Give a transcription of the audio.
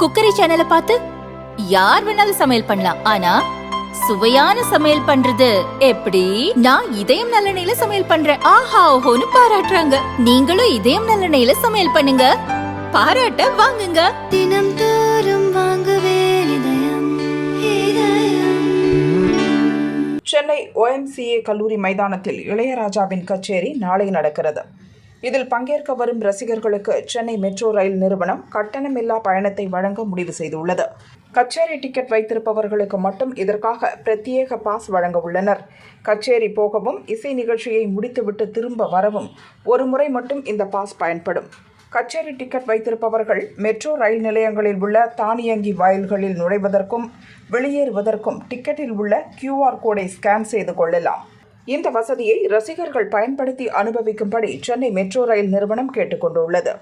Cookery சேனலை பார்த்து யார் வேணாலும் சமையல் பண்ணலாம். ஆனா சுவையான சமையல் பண்றது எப்படி? நான் இதயம் நல்லெண்ணெயில சமையல் பண்றேன். ஆஹா ஓஹோன்னு பாராட்டுறாங்க. நீங்களும் இதயம் நல்லெண்ணெயில சமையல் பண்ணுங்க. பாராட்ட வாங்குங்க. தினம் தோறும் வாங்குவே இதயம் இதயம். சென்னை OMCA கல்லூரி மைதானத்தில் இளையராஜாவின் கச்சேரி நாளை நடக்கிறது. இதில் பங்கேற்க வரும் ரசிகர்களுக்கு சென்னை மெட்ரோ ரயில் நிறுவனம் கட்டணமில்லா பயணத்தை வழங்க முடிவு செய்துள்ளது. கச்சேரி டிக்கெட் வைத்திருப்பவர்களுக்கு மட்டும் இதற்காக பிரத்யேக பாஸ் வழங்க உள்ளனர். கச்சேரி போகவும் இசை நிகழ்ச்சியை முடித்துவிட்டு திரும்ப வரவும் ஒரு முறை மட்டும் இந்த பாஸ் பயன்படும். கச்சேரி டிக்கெட் வைத்திருப்பவர்கள் மெட்ரோ ரயில் நிலையங்களில் உள்ள தானியங்கி வாயில்களில் நுழைவதற்கும் வெளியேறுவதற்கும் டிக்கெட்டில் உள்ள கியூஆர் கோடை ஸ்கேன் செய்து கொள்ளலாம். இந்த வசதியை ரசிகர்கள் பயன்படுத்தி அனுபவிக்கும்படி சென்னை மெட்ரோ ரயில் நிறுவனம் கேட்டுக்கொண்டுள்ளது.